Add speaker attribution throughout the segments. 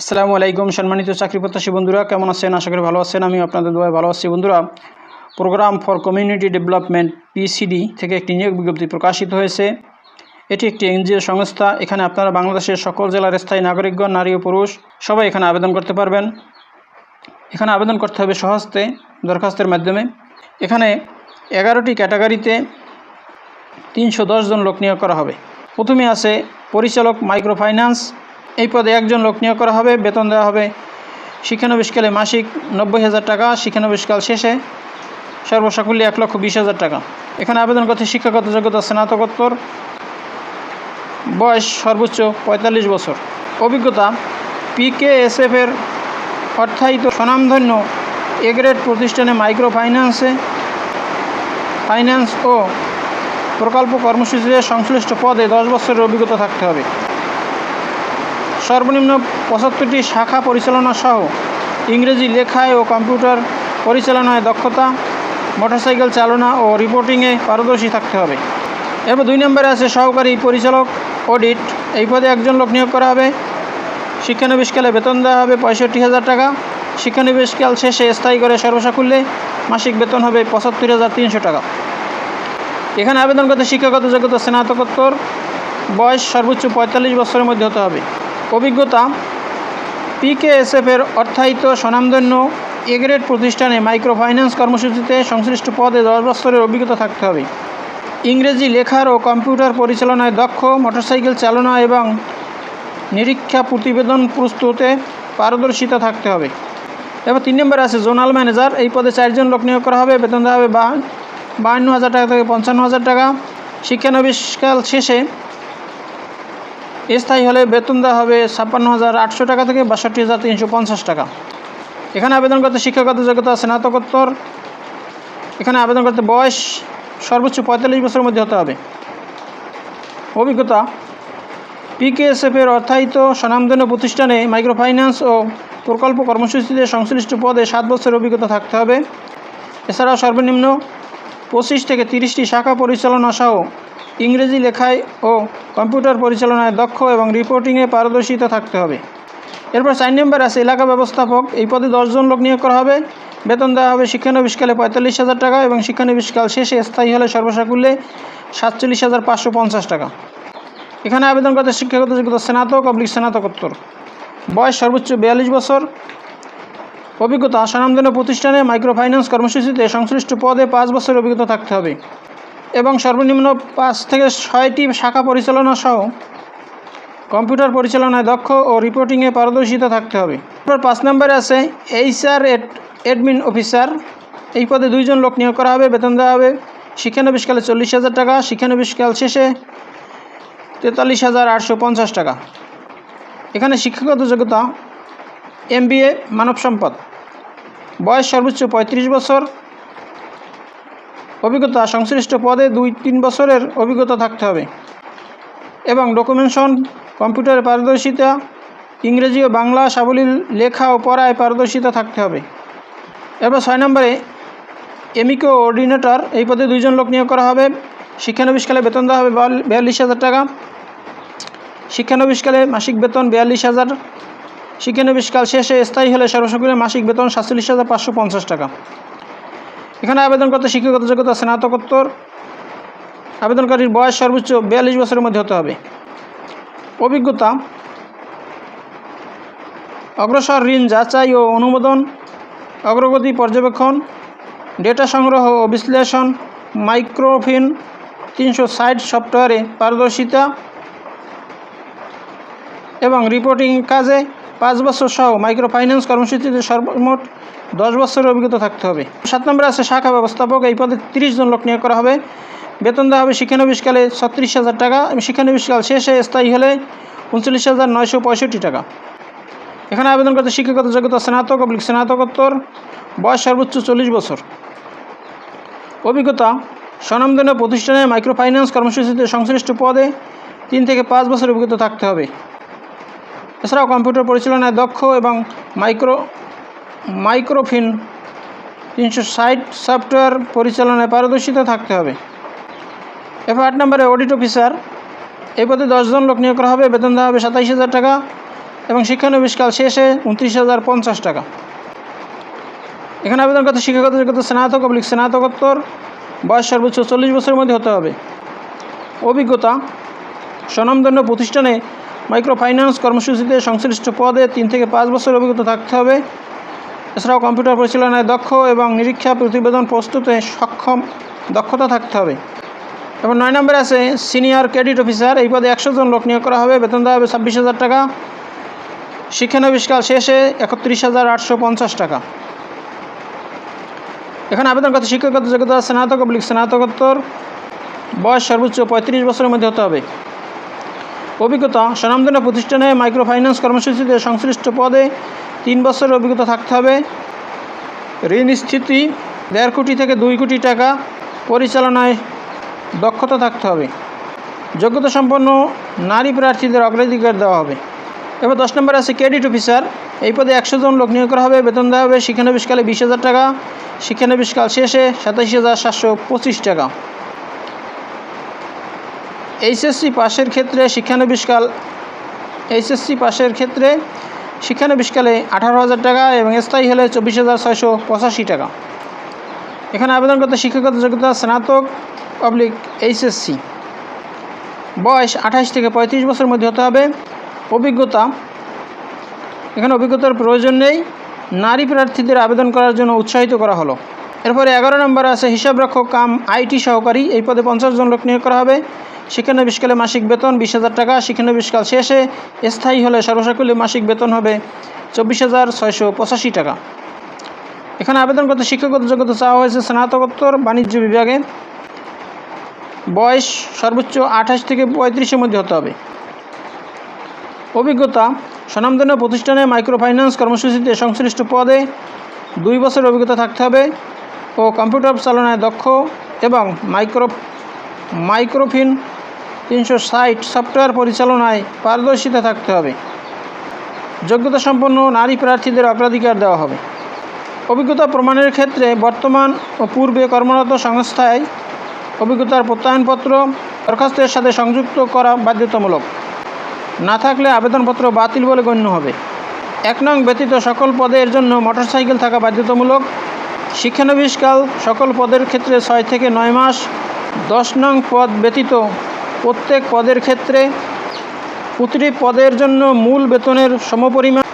Speaker 1: আসসালামু আলাইকুম সম্মানিত চাকরি প্রত্যাশী বন্ধুরা, কেমন আছেন? আশা করি ভালো আছেন। আমি আপনাদের দোয়ায় ভালো আছি। বন্ধুরা, program for community development, PCD থেকে একটি নিয়োগ বিজ্ঞপ্তি প্রকাশিত হয়েছে। এটি একটি এনজিও সংস্থা। এখানে আপনারা বাংলাদেশের সকল জেলার স্থায়ী নাগরিকগণ, নারী ও পুরুষ, সবাই এখানে আবেদন করতে পারবেন। এখানে আবেদন করতে হবে সহজতে, দরখাস্তের মাধ্যমে। এখানে এগারোটি ক্যাটাগরিতে তিনশো জন লোক নিয়োগ করা হবে। প্রথমে আছে পরিচালক মাইক্রো ফাইন্যান্স এই পদে একজন লোক নিয়োগ করা হবে, বেতন দেওয়া হবে শিক্ষানবিশকালে মাসিক নব্বই হাজার টাকা, শিক্ষানবিশকাল শেষে সর্বসাকুল্যে এক লক্ষ বিশ হাজার টাকা। এখানে আবেদন করতে শিক্ষাগত যোগ্যতা, স্নাতকোত্তর বয়স সর্বোচ্চ পঁয়তাল্লিশ বছর। অভিজ্ঞতা পিকেএসএফ এর অর্থায়িত স্বনামধন্য এগ্রেড প্রতিষ্ঠানে মাইক্রো ফাইন্যান্সে ফাইন্যান্স ও প্রকল্প কর্মসূচিতে সংশ্লিষ্ট পদে দশ বছরের অভিজ্ঞতা থাকতে হবে। সর্বনিম্ন পঁচাত্তরটি শাখা পরিচালনা সহ ইংরেজি লেখায় ও কম্পিউটার পরিচালনায় দক্ষতা, মোটরসাইকেল চালনা ও রিপোর্টিংয়ে পারদর্শী থাকতে হবে। এরপর দুই নম্বরে আছে সহকারী পরিচালক, অডিট। এই পদে একজন লোক নিয়োগ করা হবে। শিক্ষানবিশকালে বেতন দেওয়া হবে পঁয়ষট্টি হাজার টাকা। শিক্ষানবিশকাল শেষে স্থায়ী করে সর্বসাকুল্যে মাসিক বেতন হবে পঁচাত্তর হাজার তিনশো টাকা। এখানে আবেদন করতে শিক্ষাগত যোগ্যতা স্নাতকোত্তর। বয়স সর্বোচ্চ পঁয়তাল্লিশ বছরের মধ্যে হতে হবে। অভিজ্ঞতা পিকেএসএফ এর অর্থায়িত স্বনামধন্য এগ্রেড প্রতিষ্ঠানে মাইক্রো ফাইন্যান্স কর্মসূচিতে সংশ্লিষ্ট পদে দশ বছরের অভিজ্ঞতা থাকতে হবে। ইংরেজি লেখার ও কম্পিউটার পরিচালনায় দক্ষ মোটরসাইকেল চালনা এবং নিরীক্ষা প্রতিবেদন প্রস্তুতে পারদর্শিতা থাকতে হবে। এবার তিন নম্বর আছে, জোনাল ম্যানেজার। এই পদে চারজন লোক নিয়োগ করা হবে। বেতন দেওয়া হবে বাহান্ন হাজার টাকা থেকে পঞ্চান্ন হাজার টাকা। শিক্ষানবিষ্কাল শেষে স্থায়ী হলে বেতন দেওয়া হবে ছাপ্পান্ন হাজার আটশো টাকা থেকে বাষট্টি হাজার তিনশো পঞ্চাশ টাকা। এখানে আবেদন করতে শিক্ষাগত যোগ্যতা, স্নাতকোত্তর। এখানে আবেদন করতে বয়স সর্বোচ্চ পঁয়তাল্লিশ বছরের মধ্যে হতে হবে। অভিজ্ঞতা পিকেএসএফ এর অর্থায়িত স্বনামধন্য প্রতিষ্ঠানে মাইক্রোফাইন্যান্স ও প্রকল্প কর্মসূচিতে সংশ্লিষ্ট পদে সাত বছরের অভিজ্ঞতা থাকতে হবে। এছাড়াও সর্বনিম্ন পঁচিশ থেকে তিরিশটি শাখা পরিচালনা সহ ইংরেজি লেখায় ও কম্পিউটার পরিচালনায় দক্ষ এবং রিপোর্টিংয়ে পারদর্শিতা থাকতে হবে। এরপর চার নম্বর আছে এলাকা ব্যবস্থাপক। এই পদে দশজন লোক নিয়োগ করা হবে। বেতন দেওয়া হবে শিক্ষানবিশকালে পঁয়তাল্লিশ হাজার টাকা এবং শিক্ষানবিশকাল শেষে স্থায়ী হলে সর্বসাকুল্যে সাতচল্লিশ হাজার পাঁচশো পঞ্চাশ টাকা। এখানে আবেদন করতে শিক্ষাগত যোগ্যতা স্নাতক, অবলিক স্নাতকোত্তর। বয়স সর্বোচ্চ বিয়াল্লিশ বছর। অভিজ্ঞতা স্বনামধন্য প্রতিষ্ঠানে মাইক্রো ফাইন্যান্স কর্মসূচিতে সংশ্লিষ্ট পদে পাঁচ বছর অভিজ্ঞতা থাকতে হবে। এবং সর্বনিম্ন পাঁচ থেকে ছয়টি শাখা পরিচালনা সহ কম্পিউটার পরিচালনায় দক্ষ ও রিপোর্টিংয়ে পারদর্শিতা থাকতে হবে। পাঁচ নম্বরে আছে এইচআর অ্যাডমিন অফিসার এই পদে দুইজন লোক নিয়োগ করা হবে, বেতন দেওয়া হবে শিক্ষানবিশকালে চল্লিশ হাজার টাকা, শিক্ষানবিশকাল শেষে তেতাল্লিশ হাজার আটশো পঞ্চাশ টাকা। এখানে শিক্ষাগত যোগ্যতা এমবিএ মানব সম্পদ। বয়স সর্বোচ্চ পঁয়ত্রিশ বছর। অভিজ্ঞতা সংশ্লিষ্ট পদে দুই তিন বছরের অভিজ্ঞতা থাকতে হবে। এবং ডকুমেন্টেশন কম্পিউটারে পারদর্শিতা, ইংরেজি ও বাংলা সাবলীল লেখা ও পড়ায় পারদর্শিতা থাকতে হবে। এবার ছয় নম্বরে এমিকো অর্ডিনেটর, এই পদে দুইজন লোক নিয়োগ করা হবে। শিক্ষানবিশকালে বেতন দেওয়া হবে বিয়াল্লিশ হাজার টাকা। শিক্ষানবিশকালে মাসিক বেতন বিয়াল্লিশ হাজার। শিক্ষানবিশকাল শেষে স্থায়ী হলে সর্বসকলের মাসিক বেতন সাতচল্লিশ হাজার পাঁচশো পঞ্চাশ টাকা। এখানে আবেদন করতে শিক্ষাগত যোগ্যতা, স্নাতকোত্তর। আবেদনকারীর বয়স সর্বোচ্চ বিয়াল্লিশ বছরের মধ্যে হতে হবে। অভিজ্ঞতা, অগ্রসর ঋণ যাচাই ও অনুমোদন, অগ্রগতি পর্যবেক্ষণ, ডেটা সংগ্রহ ও বিশ্লেষণ, মাইক্রোফিন, তিনশো ষাট সফটওয়্যারে পারদর্শিতা এবং রিপোর্টিং কাজে পাঁচ বছর সহ মাইক্রো ফাইন্যান্স কর্মসূচিতে সর্বমোট দশ বছরের অভিজ্ঞতা থাকতে হবে। সাত নম্বরে আছে শাখা ব্যবস্থাপক। এই পদে তিরিশ জন লোক নিয়োগ করা হবে। বেতন দেওয়া হবে শিক্ষানবিশকালে ছত্রিশ হাজার টাকা। এবং শিক্ষানবিশকাল শেষে স্থায়ী হলে উনচল্লিশ হাজার নয়শো পঁয়ষট্টি টাকা। এখানে আবেদন করতে শিক্ষাগত যোগ্যতা স্নাতক অবলিক স্নাতকোত্তর। বয়স সর্বোচ্চ চল্লিশ বছর। অভিজ্ঞতা, স্বনামধন্য প্রতিষ্ঠানে মাইক্রো ফাইন্যান্স কর্মসূচিতে সংশ্লিষ্ট পদে তিন থেকে পাঁচ বছর অভিজ্ঞতা থাকতে হবে। এছাড়াও কম্পিউটার পরিচালনায় দক্ষ এবং মাইক্রো, মাইক্রোফিন তিনশো ষাট সফটওয়্যার পরিচালনায় পারদর্শিতা থাকতে হবে। এরপর আট নম্বরে অডিট অফিসার এই পদে দশজন লোক নিয়োগ করা হবে। বেতন দেওয়া হবে সাতাইশ হাজার টাকা এবং শিক্ষানবিষ্কাল শেষে উনত্রিশ হাজার পঞ্চাশ টাকা। এখানে আবেদন করতে শিক্ষাগত যোগ্যতা, স্নাতক অবলিক স্নাতকোত্তর বয়স সর্বোচ্চ চল্লিশ বছরের মধ্যে হতে হবে। অভিজ্ঞতা, স্বনামধন্য প্রতিষ্ঠানে মাইক্রো ফাইন্যান্স কর্মসূচিতে সংশ্লিষ্ট পদে তিন থেকে পাঁচ বছর অভিজ্ঞতা থাকতে হবে। এছাড়াও কম্পিউটার পরিচালনায় দক্ষ এবং নিরীক্ষা প্রতিবেদন প্রস্তুতে সক্ষম দক্ষতা থাকতে হবে। এবং নয় নম্বরে আছে সিনিয়র ক্রেডিট অফিসার। এই পদে একশো জন লোক নিয়োগ করা হবে। বেতন দেওয়া হবে ছাব্বিশ হাজার টাকা। শিক্ষানবিষ্কাল শেষে একত্রিশ হাজার আটশো পঞ্চাশ টাকা। এখানে আবেদন করতে শিক্ষাগত যোগ্যতা, স্নাতক অবলিক স্নাতকোত্তর। বয়স সর্বোচ্চ পঁয়ত্রিশ বছরের মধ্যে হতে হবে। অভিজ্ঞতা স্বনামধন্য প্রতিষ্ঠানে মাইক্রো ফাইন্যান্স কর্মসূচিতে সংশ্লিষ্ট পদে তিন বছরের অভিজ্ঞতা থাকতে হবে। ঋণ স্থিতি, দেড় কোটি থেকে দুই কোটি টাকা পরিচালনায় দক্ষতা থাকতে হবে। যোগ্যতা সম্পন্ন নারী প্রার্থীদের অগ্রাধিকার দেওয়া হবে। এবার দশ নম্বরে আছে ক্রেডিট অফিসার। এই পদে একশো জন লোক নিয়োগ করা হবে। বেতন দেওয়া হবে শিক্ষানবিষ্কালে বিশ হাজার টাকা শিক্ষানবিষ্কাল শেষে সাতাশি হাজার সাতশো পঁচিশ টাকা। এইচএসসি পাশের ক্ষেত্রে শিক্ষানবিষ্কাল, এইচএসসি পাশের ক্ষেত্রে শিক্ষানবিষ্কালে আঠারো হাজার টাকা এবং স্থায়ী হলে চব্বিশ হাজার ছয়শো পঁচাশি টাকা। এখানে আবেদন করতে শিক্ষাগত যোগ্যতা স্নাতক পাবলিক এইচএসসি। বয়স আঠাশ থেকে পঁয়ত্রিশ বছরের মধ্যে হতে হবে। অভিজ্ঞতা, এখানে অভিজ্ঞতার প্রয়োজন নেই। নারী প্রার্থীদের আবেদন করার জন্য উৎসাহিত করা হলো। এরপরে এগারো নম্বর আছে হিসাবরক্ষক কাম আইটি সহকারী। এই পদে পঞ্চাশ জন লোক নিয়োগ করা হবে। শিক্ষানবিষ্কালে মাসিক বেতন বিশ হাজার টাকা, শিক্ষানবিষ্কাল শেষে স্থায়ী হলে সর্বসাকুল্যে মাসিক বেতন হবে চব্বিশ হাজার ছয়শো পঁচাশি টাকা। এখানে আবেদন করতে শিক্ষাগত যোগ্যতা চাওয়া হয়েছে স্নাতকোত্তর বাণিজ্য বিভাগে। বয়স সর্বোচ্চ আঠাশ থেকে পঁয়ত্রিশের মধ্যে হতে হবে। অভিজ্ঞতা, স্বনামধন্য প্রতিষ্ঠানে মাইক্রো ফাইন্যান্স কর্মসূচিতে সংশ্লিষ্ট পদে দুই বছর অভিজ্ঞতা থাকতে হবে ও কম্পিউটার চালনায় দক্ষ এবং মাইক্রো মাইক্রোফিন তিনশো ষাট সফটওয়্যার পরিচালনায় পারদর্শিতা থাকতে হবে। যোগ্যতা সম্পন্ন নারী প্রার্থীদের অগ্রাধিকার দেওয়া হবে। অভিজ্ঞতা প্রমাণের ক্ষেত্রে বর্তমান ও পূর্বে কর্মরত সংস্থায় অভিজ্ঞতার প্রত্যয়নপত্র দরখাস্তের সাথে সংযুক্ত করা বাধ্যতামূলক। না থাকলে আবেদনপত্র বাতিল বলে গণ্য হবে। এক নং ব্যতীত সকল পদের জন্য মোটরসাইকেল থাকা বাধ্যতামূলক। শিক্ষানবিষ্কাল সকল পদের ক্ষেত্রে ছয় থেকে নয় মাস। দশ নং পদ ব্যতীত প্রত্যেক পদের ক্ষেত্রে প্রতিটি পদের জন্য মূল বেতনের সমপরিমাণ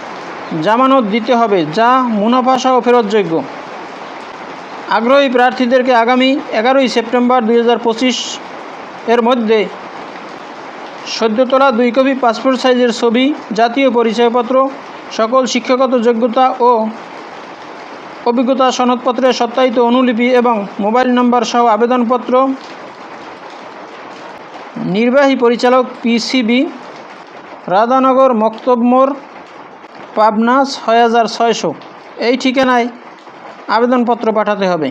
Speaker 1: জামানত দিতে হবে, যা মুনাফা সহ ফেরতযোগ্য। আগ্রহী প্রার্থীদেরকে আগামী এগারোই সেপ্টেম্বর দুই হাজার পঁচিশ এর মধ্যে সদ্যতলা দুই কপি পাসপোর্ট সাইজের ছবি, জাতীয় পরিচয়পত্র, সকল শিক্ষাগত যোগ্যতা ও অভিজ্ঞতা সনদপত্রের সত্যায়িত অনুলিপি এবং মোবাইল নম্বর সহ আবেদনপত্র নির্বাহী পরিচালক পিসিবি রাধানগর মক্তব মোড়, পাবনা ছয় হাজার ছয়শো। এই ঠিকানায় আবেদনপত্র পাঠাতে হবে।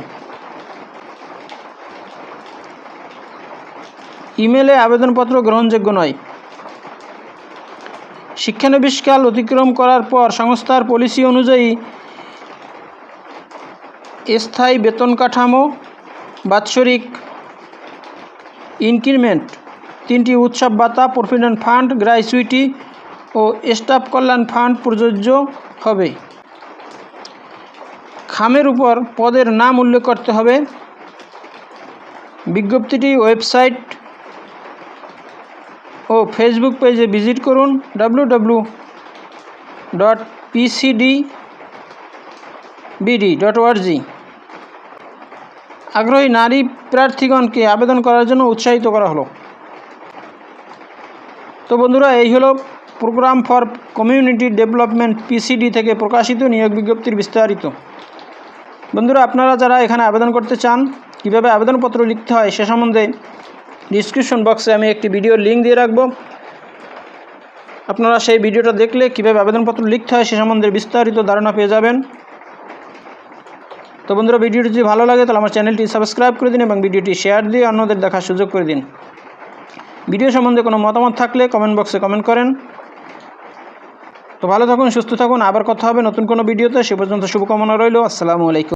Speaker 1: ইমেলে আবেদনপত্র গ্রহণযোগ্য নয়। শিক্ষানবিষ্কাল অতিক্রম করার পর সংস্থার পলিসি অনুযায়ী স্থায়ী বেতন কাঠামো, বাৎসরিক ইনক্রিমেন্ট তিনটি উৎসব ভাতা প্রভিডেন্ট ফান্ড গ্র্যাচুইটি ও স্টাফ কল্যাণ ফান্ড প্রযোজ্য হবে। খামের উপর পদের নাম উল্লেখ করতে হবে। বিজ্ঞপ্তিটি ওয়েবসাইট ও ফেসবুক পেজে ভিজিট করুন W dot PCD BD dot ORG আগ্রহী নারী প্রার্থীগণকে আবেদন করার জন্য উৎসাহিত করা হলো। তো বন্ধুরা, এই হলো programme for community development PCD থেকে প্রকাশিত নিয়োগ বিজ্ঞপ্তির বিস্তারিত। বন্ধুরা, আপনারা যারা এখানে আবেদন করতে চান, কীভাবে আবেদনপত্র লিখতে হয় সে সম্বন্ধে ডিসক্রিপশন বক্সে আমি একটি ভিডিওর লিঙ্ক দিয়ে রাখব। আপনারা সেই ভিডিওটা দেখলে কীভাবে আবেদনপত্র লিখতে হয় সে সম্বন্ধে বিস্তারিত ধারণা পেয়ে যাবেন। তো বন্ধুরা ভিডিওটি যদি ভালো লাগে, তাহলে আমার চ্যানেলটি সাবস্ক্রাইব করে দিন এবং ভিডিওটি শেয়ার দিয়ে অন্যদের দেখার সুযোগ করে দিন। ভিডিও সম্বন্ধে কোনো মতামত থাকলে কমেন্ট বক্সে কমেন্ট করেন। তো ভালো থাকুন, সুস্থ থাকুন, আবার কথা হবে নতুন কোনো ভিডিওতে, সে পর্যন্ত শুভকামনা রইল, আসসালামু আলাইকুম।